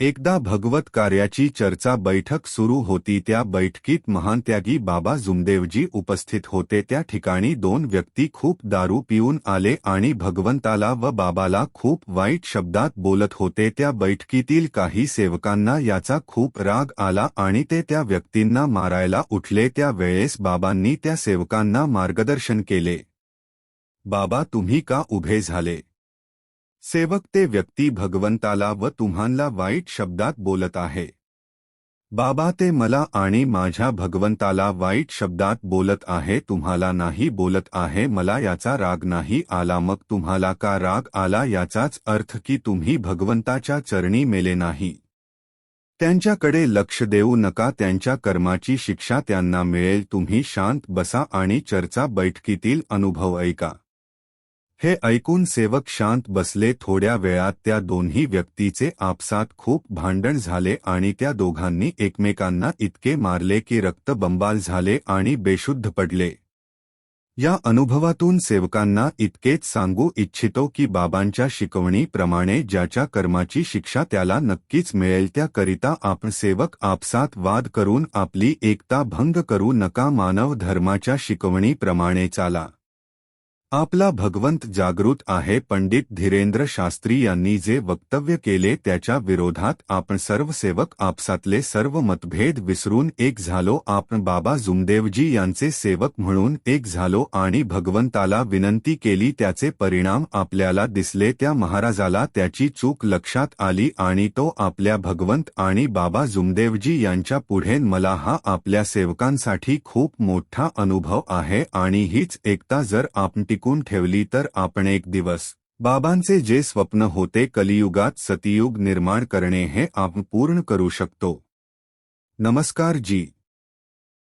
एकदा भगवत कार्याची चर्चा बैठक सुरू होती त्या बैठकीत महानत्यागी बाबा जुमदेवजी उपस्थित होते. त्या ठिकाणी दोन व्यक्ती खूप दारू पिऊन आले आणि भगवंताला व बाबाला खूप वाईट शब्दात बोलत होते. त्या बैठकीतील काही सेवकांना याचा खूप राग आला आणि ते त्या व्यक्तींना मारायला उठले. त्या वेळेस बाबांनी त्या सेवकांना मार्गदर्शन केले. बाबा तुम्ही का उभे झाले? सेवक ते व्यक्ती भगवंताला व तुम्हाला वाईट शब्दात बोलत आहे. बाबा ते मला आणि माझ्या भगवंताला वाईट शब्दात बोलत आहे तुम्हाला नाही बोलत आहे मला याचा राग नाही आला मग तुम्हाला का राग आला याचाच अर्थ की तुम्ही भगवंताच्या चरणी मेले नाही. त्यांच्याकडे लक्ष देऊ नका त्यांच्या कर्माची शिक्षा त्यांना मिळेल तुम्ही शांत बसा आणि चर्चा बैठकीतील अनुभव ऐका. हे ऐकून सेवक शांत बसले थोड्या वेळात त्या दोन्ही व्यक्तीचे आपसात खूप भांडण झाले आणि त्या दोघांनी एकमेकांना इतके मारले की रक्त बंबाल झाले आणि बेशुद्ध पडले. या अनुभवातून सेवकांना इतकेच सांगू इच्छितो की बाबांच्या शिकवणीप्रमाणे ज्याच्या कर्माची शिक्षा त्याला नक्कीच मिळेल त्याकरिता आपण सेवक आपसात वाद करून आपली एकता भंग करू नका मानव धर्माच्या शिकवणीप्रमाणे चाला. आपला भगवंत जागृत आहे. पंडित धीरेंद्र शास्त्री यांनी जे वक्तव्य केले त्याच्या विरोधात आपण सर्व सेवक आपसातले सर्व मतभेद विसरून एक झालो. आपण बाबा जुमदेवजी यांचे सेवक म्हणून एक झालो आणि भगवंताला विनंती केली. त्याचे परिणाम आपल्याला दिसले. त्या महाराजाला त्याची चूक लक्षात आली आणि तो आपल्या भगवंत आणि बाबा जुमदेवजी यांच्या पुढे मला हा आपल्या सेवकांसाठी खूप मोठा अनुभव आहे. आणि हीच एकता जर आपण टिकून ठेवली तर आपण एक दिवस बाबांचे जे स्वप्न होते कलियुगात सतियुग निर्माण करणे हे आपण पूर्ण करू शकतो. नमस्कार जी.